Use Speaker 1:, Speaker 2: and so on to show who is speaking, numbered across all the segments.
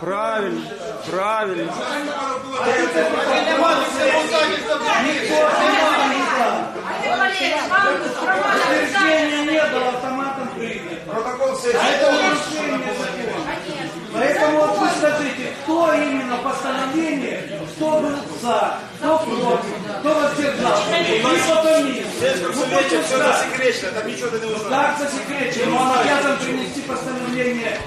Speaker 1: Правильно, правильно.
Speaker 2: Протокол
Speaker 3: А это нарушение закона. Поэтому вот вы скажите, кто именно постановление, кто был за, кто против, кто воздержался. И потом есть.
Speaker 2: Здесь
Speaker 3: Ну,
Speaker 2: консультація
Speaker 3: хочет
Speaker 2: все
Speaker 3: сказать,
Speaker 2: засекречено, там нічого ти не узнаєш.
Speaker 3: Как засекречено, но он обязан принести постановление.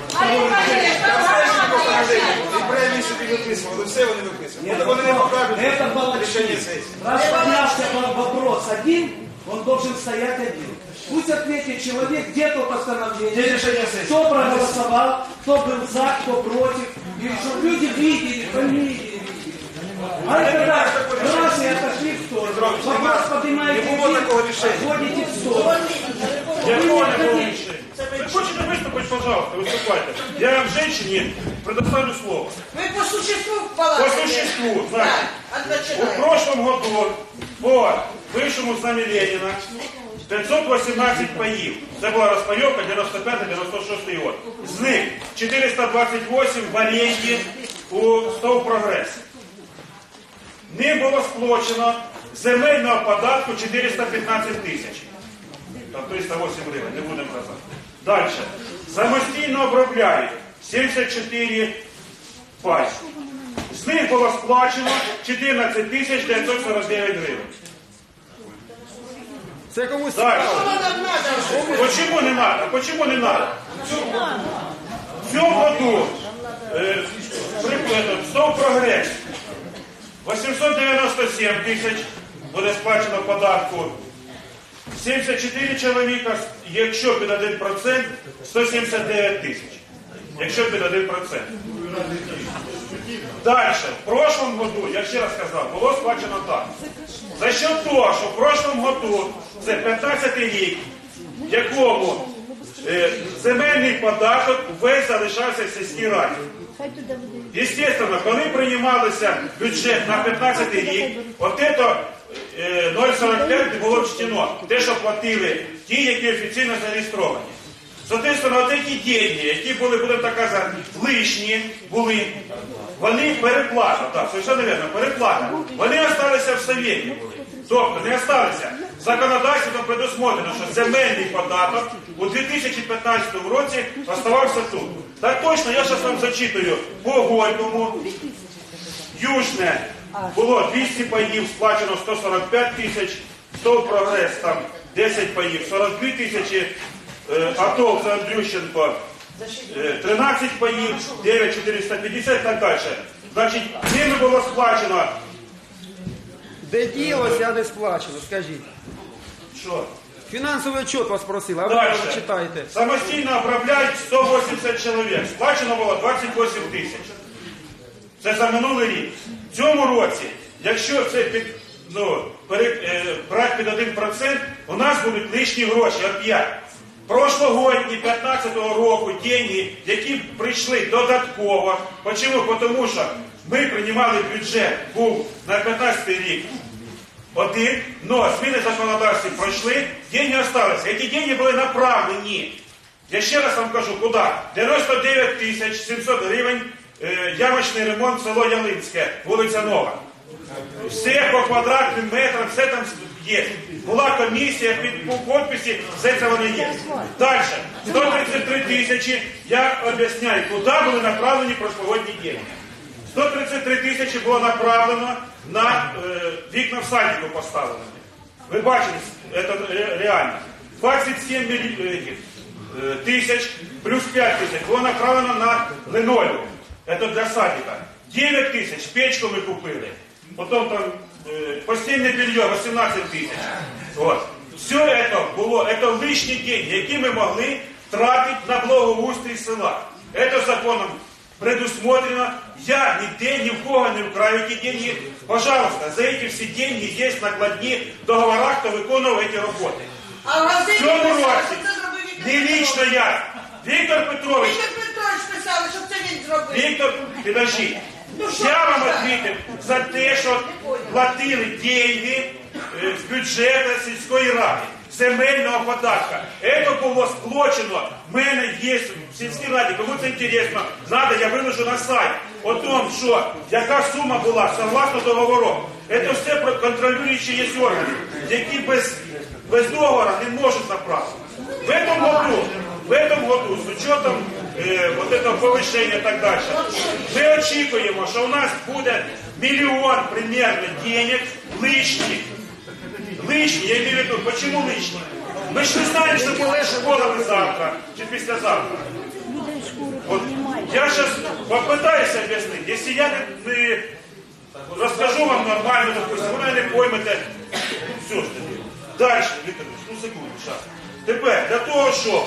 Speaker 2: І премії собі виписували, все вони виписували.
Speaker 3: Нет,
Speaker 2: От Вони не
Speaker 3: это
Speaker 2: покажуть
Speaker 3: было
Speaker 2: рішення сесії.
Speaker 3: Раз поднялся вопрос один, он должен стоять один. Пусть ответит человек, где то
Speaker 2: Є
Speaker 3: постановление,
Speaker 2: рішення сесії.
Speaker 3: кто проголосовал, кто был за, кто против. И чтобы люди видели, фамилии видели. А это раз, раз и отошли в сторону. Вопрос поднимаете
Speaker 2: Не було
Speaker 3: один,
Speaker 2: такого рішення.
Speaker 3: отходите в сторону.
Speaker 4: Я
Speaker 3: Вы не
Speaker 4: понял,
Speaker 3: хотите.
Speaker 4: Вы хотите выступить, пожалуйста, выступайте. Я вам, женщине, предоставлю слово.
Speaker 5: Вы по существу в палате.
Speaker 4: По существу, знаете.
Speaker 5: Да, от
Speaker 4: В
Speaker 5: начинаем.
Speaker 4: прошлом году по вищому знамі Леніна 518 паїв. Це була розпайовка 95-96 год. З них 428 в у СТОВ «Прогрес». Ним було сплочено земельного податку 415 тисяч. Там 308 гривень, не будемо казати. Далі. Самостійно обробляють 74 пай. З них було сплачено 14 тисяч 949 гривень.
Speaker 1: Це комусь.
Speaker 5: Что?
Speaker 4: Почему не надо? Почему не надо? В цьому году приклад, стов прогрес. 897 тисяч буде сплачено податку. 74 чоловіка, якщо під 1%, 179 тисяч. Якщо під 1%. Далі, в прошлом году, я ще раз сказав, було сплачено так. За що того, що в прошлом году, це 15 рік, в якому е, земельний податок весь залишався в сільській раді. Естественно, коли приймалися бюджет на 15 рік, от це е, 0,45 було вчтено. Те, що платили ті, які офіційно зареєстровані. Соответственно, от ці деньги, які були, будемо так казати, лишні були, вони переплата, так, совершенно верно, переплата. Вони залишилися в Совєті. Тобто не залишилися. Законодавством предусмотрено, що земельний податок у 2015 році оставався тут. Так точно, я зараз вам зачитую по Горькому, Южне було 200 паїв, сплачено 145 тисяч, СТОВ прогрес там 10 паїв, 42 тисячі, АТО за Андрющенко е, 13 паїв, 9450 і так далі. Значить, ними було сплачено,
Speaker 1: де ділося, а не сплачено, скажіть.
Speaker 4: що?
Speaker 1: Фінансовий отчет вас просили, а ви
Speaker 4: Дальше.
Speaker 1: його читаєте.
Speaker 4: Самостійно обробляють 180 чоловік. Сплачено було 28 тисяч. Це за минулий рік. В цьому році, якщо це під, ну, пере, е, брати під 1%, у нас будуть лишні гроші, опять. Прошлогодні 15-го року деньги, які прийшли додатково. Почому? Тому що ми приймали бюджет, був на 15 рік один, но зміни законодавства пройшли, деньги залишилися. Ці деньги були направлені. Я ще раз вам кажу, куди? 99 тисяч 700 гривень е, ямочний ремонт село Ялинське, вулиця Нова. Все по квадратним метрам, все там є. Була комісія під підписі, все це воно є. Далі, 133 тисячі, я об'ясняю, куди були направлені прошлогодні деньги. 133 тисячі було направлено на е, вікна в садіку поставлені. Ви бачите, це ре- реально. 27 мілі- е, е, тисяч плюс 5 тисяч було направлено на линолеум. Це для садика. 9 тисяч печку ми купили. Потім там е, постільне белье 18 тисяч. От. Все це було, це лишні деньги, які ми могли тратити на благоустрій села. Це законом предусмотрено. Я ніде ні в кого не вкраю ті деньги. Пожалуйста, за эти всі деньги є накладні договора, хто виконував ці роботи.
Speaker 5: А в
Speaker 4: В
Speaker 5: газеті
Speaker 4: цьому
Speaker 5: писали,
Speaker 4: році
Speaker 5: що це зробив Віктор
Speaker 4: не
Speaker 5: Петрович.
Speaker 4: я, Віктор Петрович,
Speaker 5: Віктор Петрович писали, що це він зробив.
Speaker 4: Віктор, підожди.
Speaker 5: Ну,
Speaker 4: Я вам
Speaker 5: ви
Speaker 4: за те, що платили деньги е, з бюджету сільської ради, земельного податка. Це було сплочено. В мене є в сільській раді, кому це інтересно, надо, я виложу на сайт о том, що яка сума була согласно договору. Це все про- контролюючі є органи, які без, без договору не можуть направити. В этом году, в этом году, з учетом е, вот этого повищення і так далі, ми очікуємо, що у нас буде мільйон примерно денег лишніх. Лишні, я имею в виду, почему лишні? Мы ж не знаем, что будет школа завтра чи післязавтра. Вот я сейчас попытаюсь объяснить. Если я не, не расскажу вам нормально, допустим, ви мене не поймете. Все ж таки. Дальше, Віктор, Ильич, ну секунду, сейчас. Тепер, для того, щоб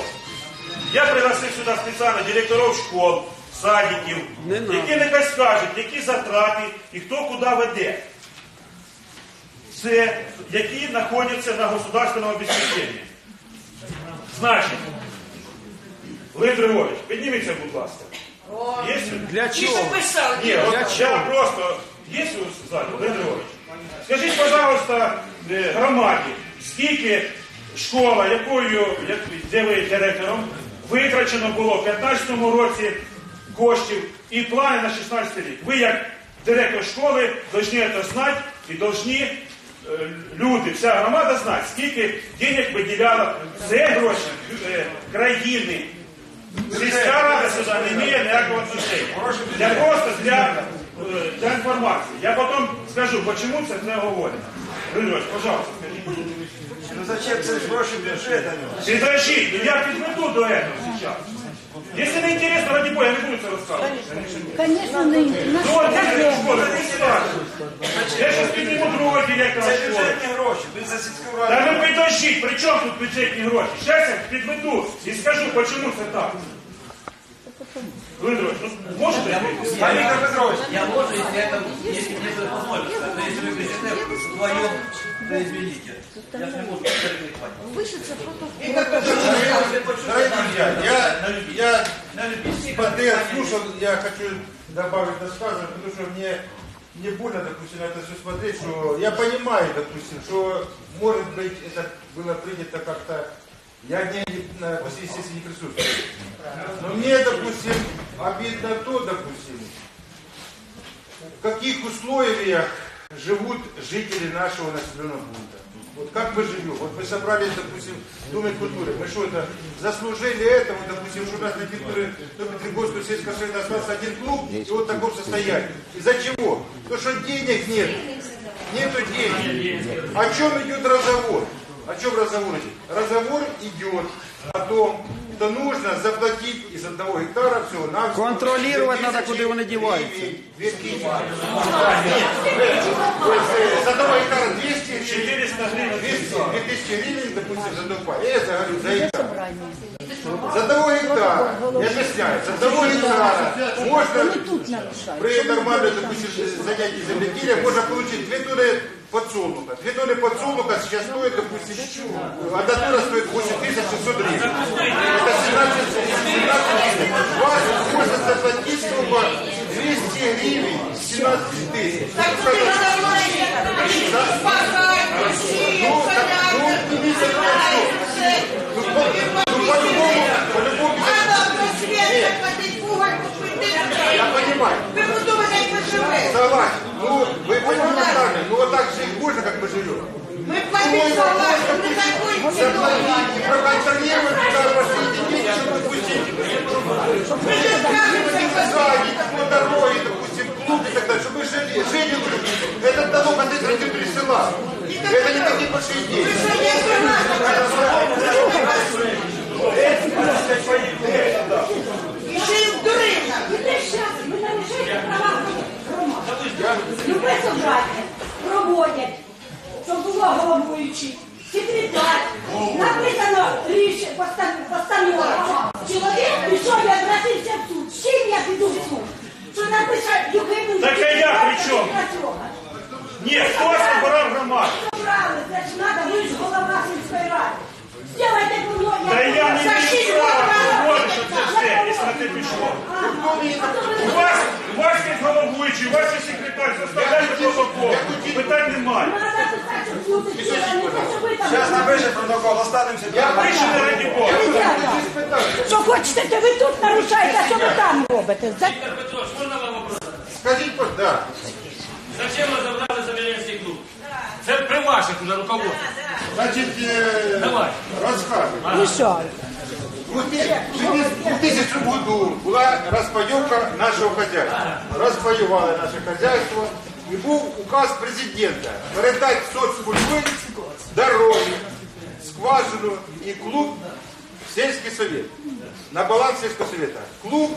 Speaker 4: я пригласив сюди спеціально директорів школ, садиків,
Speaker 1: Не надо.
Speaker 4: які нехай скажуть, які затрати і хто куди веде. Це які знаходяться на государственному обеспеченні. Значить, Лев Григорович, підніміться, будь ласка. Є?
Speaker 1: Для чого?
Speaker 4: Ні, от я просто є у залі, Лев Григорович? Скажіть, пожалуйста, е, громаді, скільки школа, якою, як, де ви директором, витрачено було в 2015 році коштів і плани на 16 рік. Ви як директор школи повинні це знати і повинні е, люди, вся громада знати, скільки денег виділяла це гроші е, країни. Сільська рада сюди не має ніякого отношення. Я просто для, е, для інформації. Я потім скажу, чому це не говорять. Григорій, пожалуйста, скажіть.
Speaker 2: Ну зачем це ж гроші бюджету?
Speaker 4: Підождіть, ну я підведу до этого сейчас. Если не интересно, ради бога, я не буду це розказувати.
Speaker 6: Конечно, не на
Speaker 4: Ну, от школи, не. Я зараз підніму другого директора
Speaker 2: Це
Speaker 4: школи.
Speaker 2: бюджетні гроші, ви за сільську
Speaker 4: Та
Speaker 2: раду.
Speaker 4: ви підождіть, при чому тут бюджетні гроші? Зараз я підведу і скажу, чому це так. Леонід Ігорович, ну можете?
Speaker 2: А Віктор Петрович,
Speaker 7: Я можно, если это, если мне это позволится. Но если вы хотите вдвоем произведите. Я же не могу перекрывать.
Speaker 6: Пишеться протокол.
Speaker 8: Дорогие друзья, я, я смотрел, слушал, я хочу добавить досказывать, потому что мне не больно, допустим, на это все смотреть, что я понимаю, допустим, что может быть это было принято как-то, я не, не- на всей естественно, не присутствую. Но мне, допустим, обидно то, допустим, в каких условиях живут жители нашего населенного пункта. Вот как мы живем? Вот мы собрались, допустим, в Доме культуры. Мы что это, заслужили этого, допустим, что у нас на территории Петригорского сельского совета остался один клуб, и вот в таком состоянии. Из-за чего? Потому что денег нет. Нету денег. О чем идет разговор? О чем разговор идет? Разговор идет о том, что нужно заплатить из одного гектара всего на
Speaker 1: Контролировать надо, куда вони діваються.
Speaker 8: С одного гектара 200 гривен.
Speaker 4: 400 гривень.
Speaker 8: 200, 2000 гривен, допустим, за пай. Я говорю, за гектар. За одного гектара, я объясняю, за одного гектара можно при нормальном, допустим, занятии земледелия можно получить 2 тонны подсолнуха. 2 тонны подсолнуха сейчас стоит, допустим, одна тонна стоит 8600 гривен. Это 17, 17 гривен. Вас можно заплатить сколько? 200 гривен, 17 тысяч.
Speaker 5: Так туди треба їхати. Пахати, сіяти,
Speaker 8: Ну, так, ну,
Speaker 5: поляти,
Speaker 8: не согласен.
Speaker 5: все.
Speaker 8: Ну, по- ну, по-любому, по-любому,
Speaker 5: Треба просвіт, заплатити уголь, купити.
Speaker 8: я понимаю.
Speaker 5: Ви подумайте, як ви живете.
Speaker 8: Согласен. Ну, вы понимаете сами, ну вот так жить можно, как мы живем.
Speaker 5: Ми платимо согласен, не такої ціною.
Speaker 8: Заплатить и проконтролировать, куда пошли деньги, чтобы допустим,
Speaker 5: Ви не скажете, що
Speaker 8: садик, по дороге, допустим, клуб и так далее, чтобы мы жили, жили лучше. Этот налог от этих жителей села. Это не такие большие деньги.
Speaker 5: що є громада. І
Speaker 2: останемося.
Speaker 8: Я
Speaker 4: Рішення раді Бога.
Speaker 6: Що хочете, то ви тут нарушаєте, а що ви там робите? За-
Speaker 9: Виктор Петрович, можно вам вопрос?
Speaker 8: Скажіть, будь- да.
Speaker 9: Зачем вы забрали Забелянский клуб? Це при ваших уже руководствах.
Speaker 8: Значить, е,
Speaker 9: Давай.
Speaker 8: розказуй.
Speaker 6: І що?
Speaker 8: В 2000 году була розпайовка нашого хозяйства. Розпаювали наше хозяйство. І був указ президента передати соцкультурі, дороги, скважину і клуб в сільський совет. На баланс сільського совета. Клуб,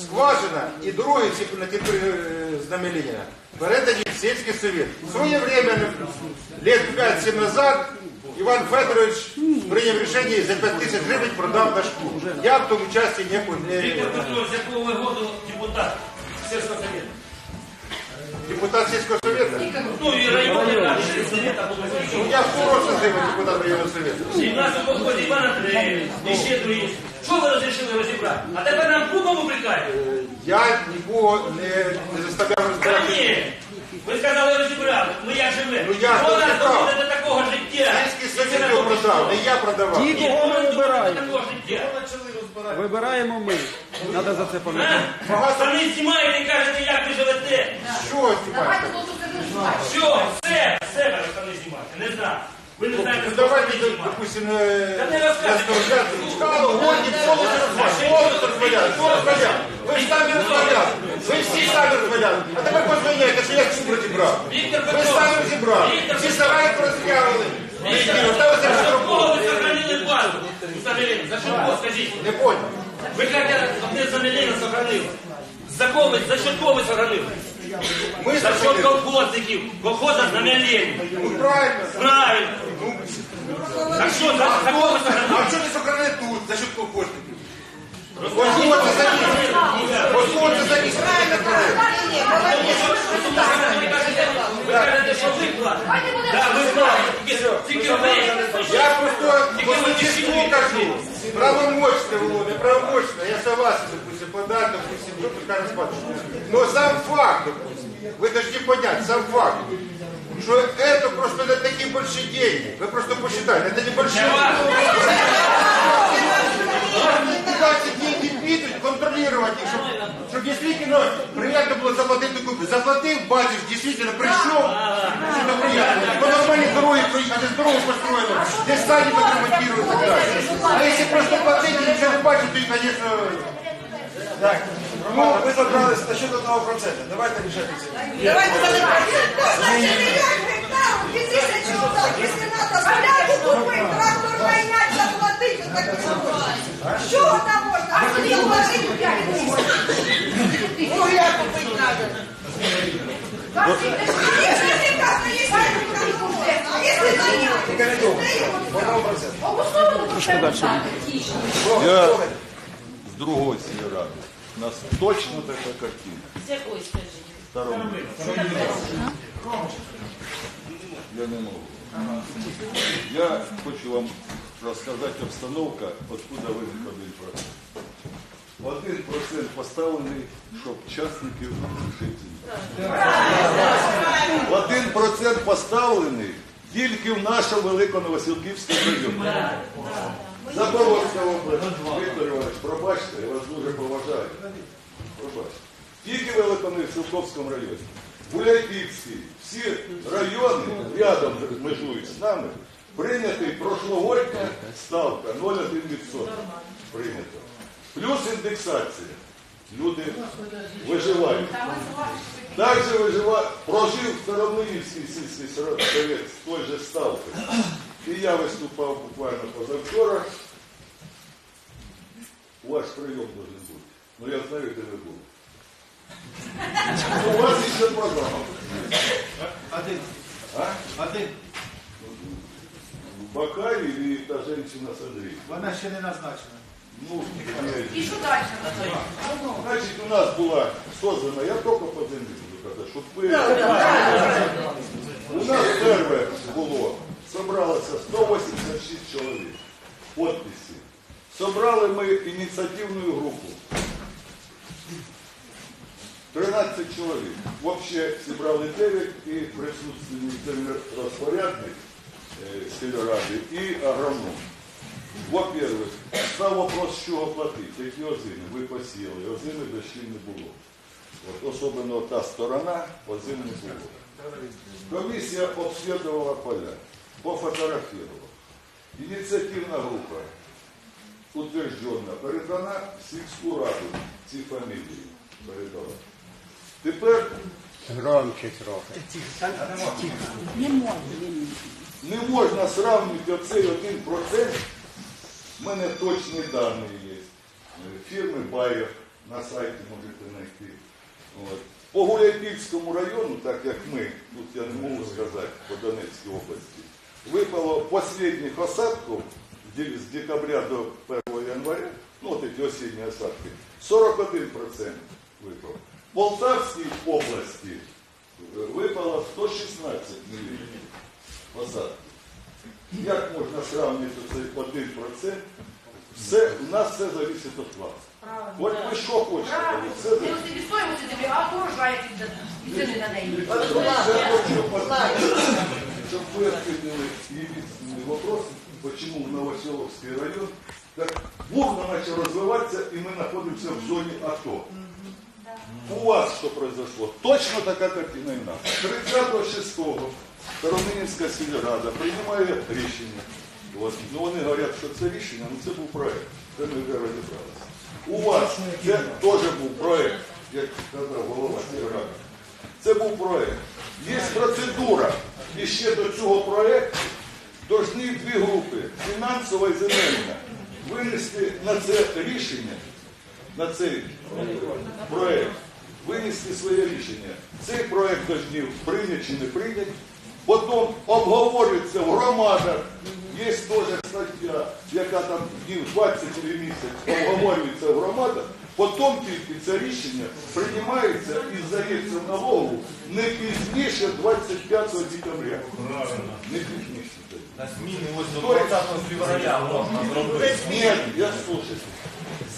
Speaker 8: скважина і дороги всі на території е, знамя Леніна передані в сільський совет. В своє время, лет 5-7 назад, Іван Федорович прийняв рішення і за 5 тисяч гривень продав наш клуб. Я в тому часі ніякого не
Speaker 9: Виктор Петрович, з якого ви году депутат сельского совета?
Speaker 8: Депутат сільського совета.
Speaker 9: Ну і районний наш совета
Speaker 8: Ну, Я хороший зиму депутат районного совета.
Speaker 9: І в нас у колхозі Іван Андреєвич, і ще другі. Що ви розрішили розібрати? А тепер нам клубом упрекаєте?
Speaker 8: Я нікого не, не заставляв
Speaker 9: Та
Speaker 8: розбирати.
Speaker 9: ні. Ви сказали розібрати. Ну як же?
Speaker 8: Ну, я
Speaker 9: Що нас
Speaker 8: розібрав.
Speaker 9: доводить до такого життя?
Speaker 8: Сільський совет його продав, не я продавав.
Speaker 1: Ті, кого ми
Speaker 9: До
Speaker 1: вибираємо.
Speaker 9: такого життя.
Speaker 1: Вибираємо ми. Треба за це пам'ятати.
Speaker 9: А? Самі знімаєте і кажете, як ви живете.
Speaker 8: Що знімати?
Speaker 9: Що? Все, все мене самі знімаєте. Не знаю. Ви не знаєте,
Speaker 8: Ну
Speaker 9: хто
Speaker 8: давайте,
Speaker 9: самі знімає.
Speaker 8: допустим,
Speaker 9: Та не розказуйте.
Speaker 8: Чкало, годі, повністю розваляти. Розваляти. Ви ж самі розваляли. Ви всі самі розваляли. А тепер позвоняйте, що я чуб розібрав.
Speaker 9: Віктор
Speaker 8: Ви
Speaker 9: Петрович,
Speaker 8: самі розібрали.
Speaker 9: Віктор
Speaker 8: Всі
Speaker 9: Петрович.
Speaker 8: сараї порозтягували.
Speaker 9: Віктор
Speaker 8: на роботу.
Speaker 9: ви сохранили за счет кого, скажите?
Speaker 8: Не понял.
Speaker 9: Вы как одне Саміліна сохранили. За кого, за счет кого вы сохранили?
Speaker 8: Мы
Speaker 9: За
Speaker 8: счет
Speaker 9: колхозников? Колхоза Знам'ялєнь.
Speaker 8: Ну правильно.
Speaker 9: Правильно. А що, за, за кого ви сохранили?
Speaker 8: А що не сохранили тут, за счет колхозників? Колхози за них. Колхози за них.
Speaker 9: Ви кажете, що ви платите. Так, ви платите. Тільки- Тільки ви.
Speaker 8: Я просто по существу кажу. Правомочно, было, неправомочно. Я согласен, допустим, подать, допустим, что пускай рассматривают. Но сам факт, допустим, вы должны понять, сам факт, что это просто это такие большие деньги. Вы просто посчитайте, это небольшие Куда эти деньги підуть, контролировать их, чтобы, чтобы действительно приятно было заплатить такую. Заплатил, бачишь, действительно пришел, что приятно. По нормальной дороге проехать, а дорогу построили, здесь садик отремонтировать и так далее. А если просто платить и ничего не бачить, то, конечно,
Speaker 2: Так, Роман, ви забрались на счет одного процента. Давайте рішати це.
Speaker 5: Давайте. Значит, миллион гектаров, 2000 гектаров. Если надо солярку купить, трактор нанять, заплатить, то так не можна. Що там можна? А хліб вложити 5 тисяч. Вугля купити надо. Если не так, то есть А если нанять?
Speaker 1: Трошки далі.
Speaker 10: Я с другой сельрады. У нас точно такая картина.
Speaker 5: З якої, скажіть?
Speaker 10: Второй. Я не могу. Я хочу вам рассказать обстановка, откуда виник один процент. Один процент поставлений, щоб частників жити. Один процент поставлений тільки в нашому Великоновасилківському районі. Запорозька область, Віктор Іванович, пробачте, я вас дуже поважаю. Пробачте. Тільки в Великоновасилковському районі. Гуляйпільський, всі райони рядом межують з нами, прийнятий прошлогодня ставка 0,1% прийнято. Плюс індексація. Люди виживають. Також виживає, прожив Старомиївський сільський совет з той же ставкою. І я виступав буквально позавчора. Ваш прийом должен бути. Ну я знаю, де ви були. У вас ще програма.
Speaker 8: а ты,
Speaker 10: А?
Speaker 8: а ты,
Speaker 10: Бакаев и та женщина с Андреем.
Speaker 8: вона ще не назначена.
Speaker 10: Ну,
Speaker 5: І що далі?
Speaker 10: значит, у нас была создана, я только по земле буду казать, щоб ви... У нас первое було, собралося 186 чоловік, подписи. Собрали ми ініціативну групу. 13 чоловік. Взагалі зібрали 9 і присутственний землерозпорядник е, сільради і агроном. Во-первых, став вопрос, з чого платити, які озими. Ви посіяли, озими дощів не було. От, особливо та сторона озим не було. Комісія обслідувала поля, пофотографувала. Ініціативна група утверждена, передана в сільську раду ці фамілії. Передала. Тепер
Speaker 1: Громче трохи.
Speaker 10: не можна сравнити оцей один процент. У мене точні дані є. Е, Фірми Байер на сайті можете знайти. От. По Гуляйпільському району, так як ми, тут я не можу сказати, по Донецькій області, випало последних осадків з декабря до 1 января, ну от ці осінні осадки, 41% випало. В Полтавській області е, випало 116 мільйонів осадків. Як можна сравнити цей 1%? Все, у нас все залежить від вас. От ви що хочете? Все залежить.
Speaker 11: Не собі стоїмося землі, а урожай від ціни на неї.
Speaker 10: А то я хочу поставить, щоб вы ответили единственный вопрос, почему в Новоселовский район так бурно начал развиваться, и мы находимся в зоне АТО. У вас что произошло? Точно такая картина и нас. 36-го Староминівська сільрада приймає рішення. Ну вони говорять, що це рішення, ну це був проект. Це ми вже розібралися. У вас це теж був проект, як сказав голова сільради. Це був проект. Є процедура. І ще до цього проекту повинні дві групи, фінансова і земельна, винести на це рішення, на цей проект, винести своє рішення. Цей проект повинні прийняти чи не прийняти. Потім обговорюється в громадах. Є теж стаття, яка там днів 20 чи місяць обговорюється в громадах. Потім тільки це рішення приймається і здається налогу не пізніше 25 декабря. Не пізніше.
Speaker 7: На зміни ось до 20 февраля можна зробити.
Speaker 10: Ні, я слушаю.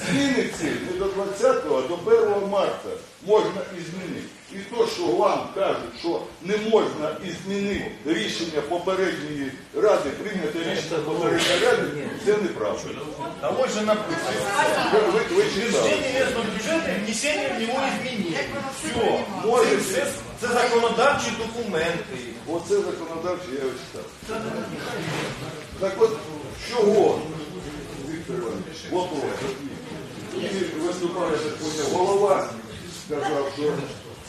Speaker 10: Зміни ці не до 20, а до 1 марта можна і змінити. І то, що вам кажуть, що не можна і змінити рішення попередньої ради, прийняти рішення попередньої ради, це неправда.
Speaker 2: А вот же написано.
Speaker 10: Ви, ви, ви читали.
Speaker 2: Местного и внесение в него изменений. Все. Може, це, це законодавчі документи.
Speaker 10: Оце законодавче я його читав. Так от, чого, Віктор Іванович, вопрос. І виступає, поняв, голова сказав, що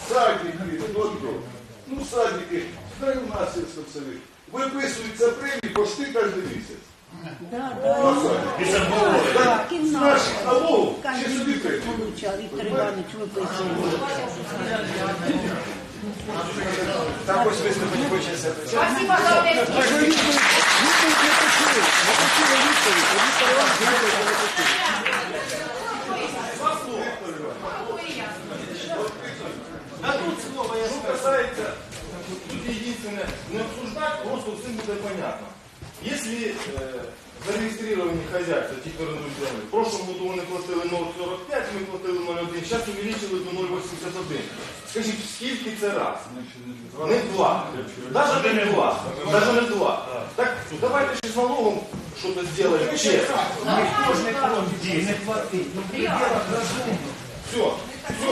Speaker 10: садники, тобто, ну садники, хай у нас є совет. Виписуються премії почти кожен місяць.
Speaker 6: Да.
Speaker 10: Так, З наших налогів ще собі премії.
Speaker 6: Віктор Іванович виписує.
Speaker 2: Так ось виступить хочеться.
Speaker 11: Спасибо за ответ.
Speaker 2: А тут слово я что касается, тут единственное, не обсуждать, просто всем будет понятно. Если э, зарегистрирование хозяйства, типа рендуционных, в прошлом году вони платили 0,45, ми платили 0,1, зараз увеличили до 0,81. Скажіть, скільки це раз? Не два. Даже не два. Даже не два. Так, давайте ще з налогом що-то зробимо чесно.
Speaker 3: Ніхто ж не проти, не платить. Ну, пределах.
Speaker 2: Все. Все.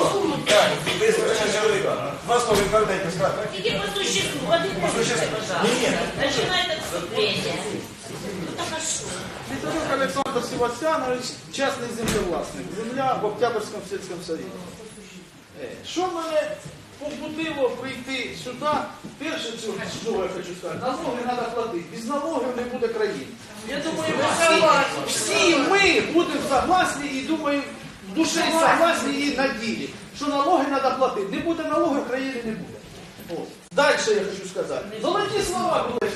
Speaker 7: Два слова дайте сказати.
Speaker 11: Иди по существу, один по существу. Начинает отступление. Ну, так а что?
Speaker 1: Олександр Севастьянович, частний землевласник. Земля в Октябрьському сільському союзі. Е, Що мене побудило прийти сюди? Перше, що що я хочу сказати, налоги треба платити. Без налогів не буде країни. Я думаю, ми всі, всі ми будемо согласні і думаю, в душі согласні і на ділі, що налоги треба платити. Не буде налогів, країни не буде. От. Далі я хочу сказати. Золоті слова були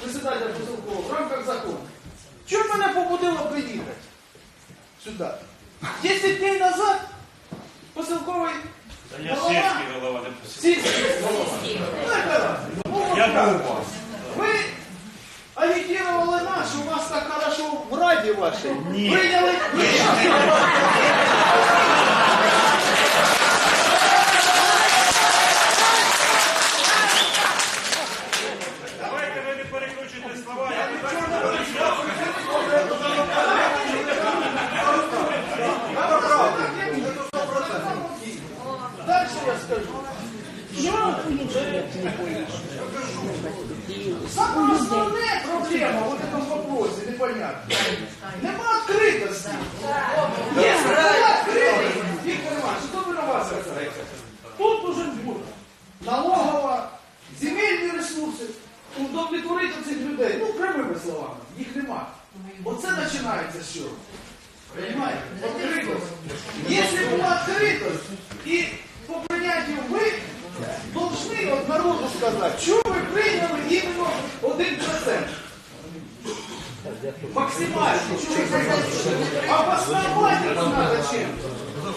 Speaker 1: председателя Позилкова в рамках закону. Що мене побудило приїхати сюди? Десять днів назад Поселковий
Speaker 4: Я
Speaker 1: голова,
Speaker 4: сільський голова не
Speaker 1: сільський голова. Ну, яка разниця? Ну, так. Ви агитировала нас, у вас так хорошо в раді вашей. Нет. Приняли? Давайте ви не переключите слова. Я не Дальше я скажу. Я вам не понял. Самое основное проблема в этом вопросе, непонятно. Нема открытости. Если была открытость, Виктор Иванович, что вы на вас касается? Тут должен бути налогова, земельні ресурси, удовлетворити цих людей. Ну, прямими словами, їх нема. Оце починається з чого. Понимаете? Открытость. Если была открытость, и по принятию вы должны вот народу сказать, что вы приняли именно 1%. Максимально. Что вы хотите? Обосновать это надо чем?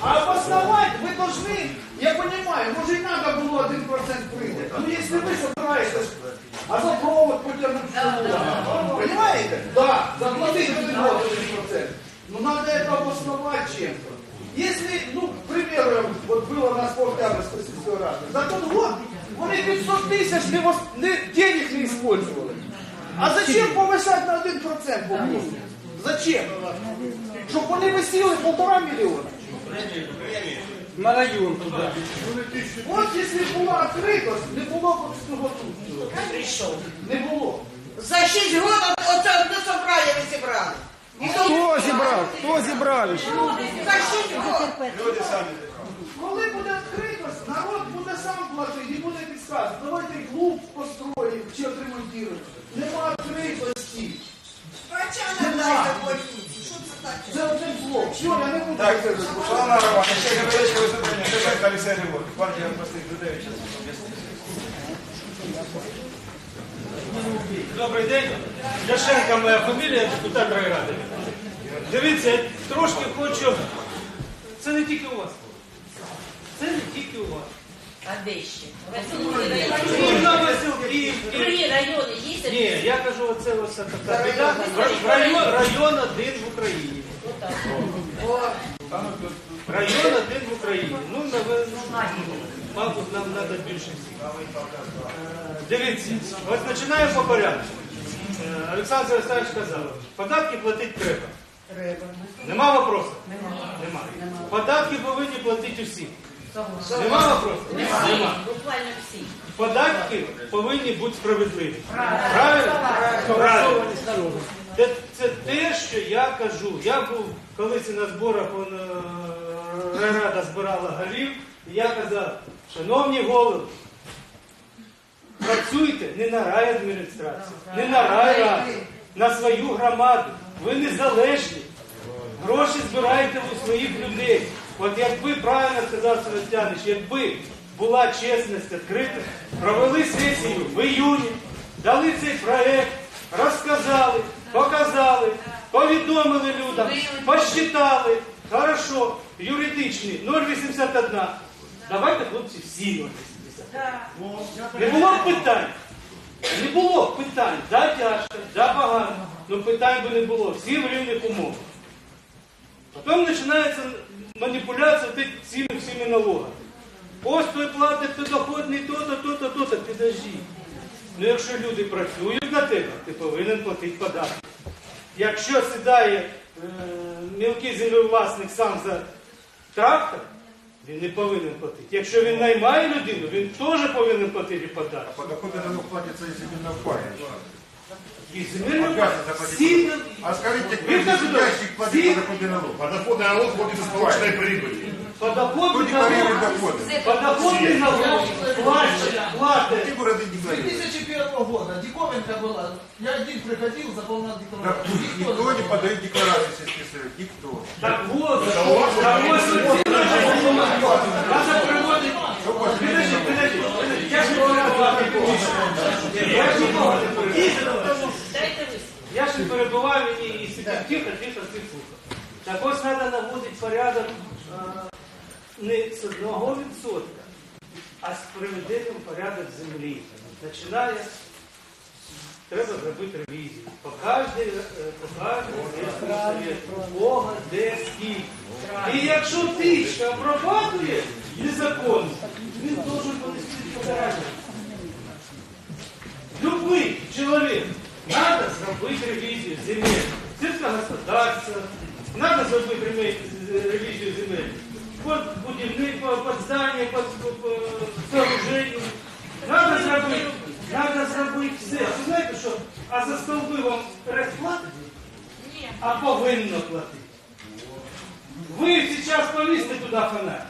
Speaker 1: А обосновать вы должны, я понимаю, может и надо было 1% принять. Но если вы собираетесь газопровод потянуть в Суму, понимаете? Да, заплатить один год 1%. Но надо это обосновать чем-то. Если, ну, к примеру, вот было на спорттеатрской сельской ради, за тот год вони 500 тисяч не, вос- не, денег не использовали. А зачем повышать на 1% бонус? Зачем? Щоб вони висіли полтора мільйона.
Speaker 3: На район туда.
Speaker 1: От якщо була відкритость, не було б цього тут.
Speaker 11: Пришел.
Speaker 1: Не було.
Speaker 5: За 6 років оце одне собрання ви зібрали.
Speaker 3: Хто зібрав? Хто зібрав?
Speaker 5: За 6 років.
Speaker 1: Коли буде відкритость, народ буде сам платити і буде підказувати. Давайте клуб построїмо чи отремонтуємо. Нема відкритості.
Speaker 5: Врача не дайте платити. Що це таке?
Speaker 1: Це один блок. Все, я не буду.
Speaker 2: Так,
Speaker 1: це
Speaker 2: шановна Романа, ще невеличке виступлення. Шевченко Олексій Григорович, партія простих людей.
Speaker 3: Добрий день. Ляшенко моя фамілія, депутат райради. Дивіться, я трошки хочу. Це не тільки у вас. Це не тільки у вас.
Speaker 11: А де ще? Райони є?
Speaker 3: Ні, я кажу, оце ось така біда. Район, район один в Україні. Район один в Україні. Ну, наве- мабуть, нам треба більше всіх. Е, Дивіться, ось починаємо по порядку. Е, Олександр Олександрович казав, податки платити треба. Нема вопросу? Нема. Податки повинні платити всі. Нема вопросу? Нема.
Speaker 11: Буквально всі.
Speaker 3: Податки повинні бути справедливі. Правильно? Правильно. Це, це те, що я кажу. Я був колись на зборах он, е, райрада збирала голів, і я казав, шановні голови, працюйте не на райадміністрацію, не на райраду, на свою громаду. Ви незалежні. Гроші збираєте у своїх людей. От якби правильно сказав Себастьянович, якби була чесність відкрита, провели сесію в іюні, дали цей проект, розказали, показали, повідомили людям, посчитали, хорошо, юридичний 0,81. Давайте, хлопці, всі 0,81. Не було б питань. Не було питань. Да, тяжко, да, погано. Ну питань би не було. Всі в рівних умовах. Потім починається маніпуляція ти- цими всіми налогами. Ось той платить підоходний то-то, то-то, то-то. Підожди. Ну якщо люди працюють на тебе, ти повинен платити податки. Якщо сідає е, мілкий землевласник сам за трактор, він не повинен платити. Якщо він наймає людину, він теж повинен платити податки.
Speaker 8: Подоходный налог платится, если не на
Speaker 3: Сильно...
Speaker 8: А скажите, кто
Speaker 3: сидящий
Speaker 8: платит подоходный налог?
Speaker 10: Подоходный налог входит из полученной прибыли.
Speaker 8: Подоходный
Speaker 3: налог,
Speaker 8: доходы?
Speaker 3: подоходный налог
Speaker 8: платят.
Speaker 1: 2001 года диковинка была. Я один приходил, заполнял декларацию.
Speaker 8: Никто, никто не подает декларацию, если сельский Никто.
Speaker 3: Так вот, за кого сегодня... Надо приводить... одного відсотка, а з приведенням порядок землі. Починає Треба зробити ревізію. По кожній, е, кожній совєту. Де, скільки. І якщо тичка обрабатує незаконно, він должен понести покарання. Любий чоловік, треба зробити ревізію земель. Сільського господарства, треба зробити ревізію земель. От будівництва. під, під здання, під, під сооруження. Надо зробити, надо зробити все. Ви знаєте що? А за столби вам розплатить? А повинно платити. Ви зараз повісьте туди фонарь.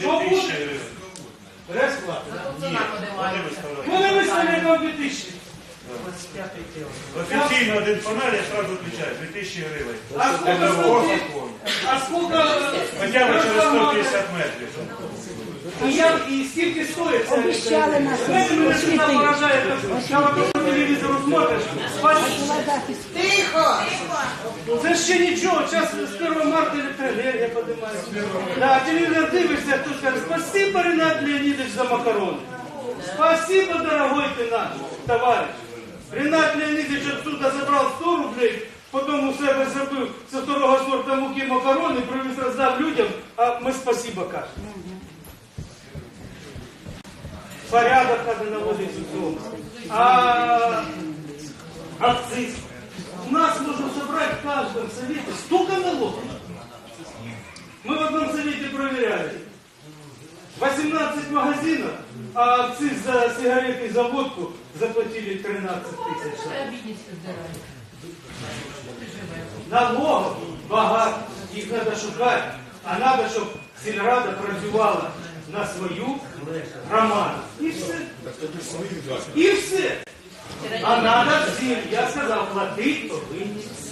Speaker 3: Що буде?
Speaker 4: виставляють.
Speaker 3: Вони виставляють вам 2000.
Speaker 4: Офіційно один фонарь, я сразу відповідаю, 2000 гривень.
Speaker 3: А сколько стоїть? А сколько...
Speaker 4: Хоча б через 150 метрів.
Speaker 3: І, я, і скільки стоїть це?
Speaker 6: Обіцяли нас
Speaker 3: Знаєте, мене всегда
Speaker 6: освітити.
Speaker 3: поражає, коли по телевізору смотриш,
Speaker 5: Тихо!
Speaker 3: Це ще нічого, зараз з 1 марта електроенергія піднімається. Да, телевізор дивишся, хтось каже, спасибо, Ренат Леонидович, за макарони. Спасибо, дорогой ты наш товарищ. Ренат Леонидович отсюда забрав 100 рублей, потім у себе зробив з второго сорта муки макарони, привіз роздав людям, а ми спасибо кажемо. Порядок надо наводить в цьому. А акциз. У нас можно собрать в каждом совете столько налогов. Мы в одном совете проверяли. 18 магазинов, а акциз за сигареты и за водку заплатили 13 тысяч. Налогов багато, їх треба шукати, а треба, щоб сільрада працювала на свою громаду. І все. І все. А надо всім, я сказав, платить повинні всі.